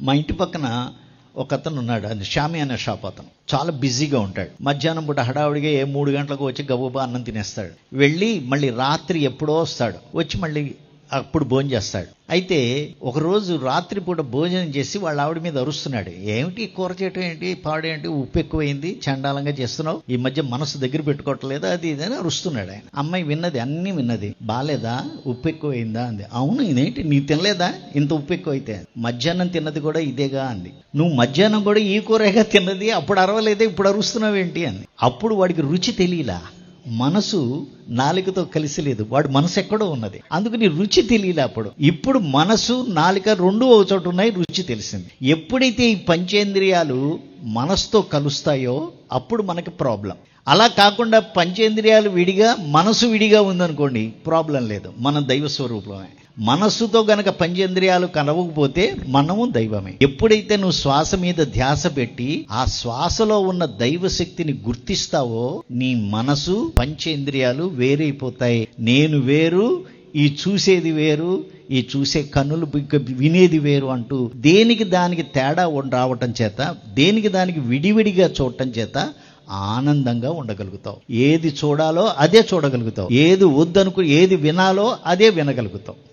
మా ఇంటి పక్కన ఒక అతను ఉన్నాడు అది షామి అనే షాప్ అతను. చాలా బిజీగా ఉంటాడు. మధ్యాహ్నం పూట హడావుడిగా ఏ మూడు గంటలకు వచ్చి గబగబా అన్నం తినేస్తాడు. వెళ్ళి మళ్ళీ రాత్రి ఎప్పుడో వస్తాడు. వచ్చి మళ్ళీ అప్పుడు భోజనం చేస్తాడు. అయితే ఒకరోజు రాత్రిపూట భోజనం చేసి వాళ్ళ ఆవిడ మీద అరుస్తున్నాడు. ఏమిటి కూర చేయటం ఏంటి? పాడేంటి ఉప్పు ఎక్కువైంది. చండాలంగా చేస్తున్నావు. ఈ మధ్య మనసు దగ్గర పెట్టుకోవట్లేదు. అది ఇది అరుస్తున్నాడు ఆయన. అమ్మాయి విన్నది అన్నీ విన్నది. బాలేదా? ఉప్పు ఎక్కువైందా అంది. అవును ఇదేంటి? నీ తినలేదా? ఇంత ఉప్పు ఎక్కువైతే మధ్యాహ్నం తిన్నది కూడా ఇదేగా అంది. నువ్వు మధ్యాహ్నం కూడా ఈ కూరగా తిన్నది అప్పుడు అరవలేదే ఇప్పుడు అరుస్తున్నావు ఏంటి అంది. అప్పుడు వాడికి రుచి తెలియలా. మనసు నాలికతో కలిసి లేదు. వాడు మనసు ఎక్కడో ఉన్నది. అందుకని రుచి తెలియలే అప్పుడు. ఇప్పుడు మనసు నాలిక రెండు ఒక చోట ఉన్నాయి రుచి తెలిసింది. ఎప్పుడైతే ఈ పంచేంద్రియాలు మనసుతో కలుస్తాయో అప్పుడు మనకి ప్రాబ్లం. అలా కాకుండా పంచేంద్రియాలు విడిగా మనసు విడిగా ఉందనుకోండి ప్రాబ్లం లేదు. మనం దైవ స్వరూపమే. మనస్సుతో గనక పంచేంద్రియాలు కలవకపోతే మనము దైవమే. ఎప్పుడైతే నువ్వు శ్వాస మీద ధ్యాస పెట్టి ఆ శ్వాసలో ఉన్న దైవ శక్తిని గుర్తిస్తావో నీ మనసు పంచేంద్రియాలు వేరైపోతాయి. నేను వేరు ఈ చూసేది వేరు ఈ చూసే కన్నులు వినేది వేరు అంటూ దేనికి దానికి తేడా రావటం చేత దేనికి దానికి విడివిడిగా చూడటం చేత ఆనందంగా ఉండగలుగుతావు. ఏది చూడాలో అదే చూడగలుగుతావు. ఏది వద్దనుకు ఏది వినాలో అదే వినగలుగుతావు.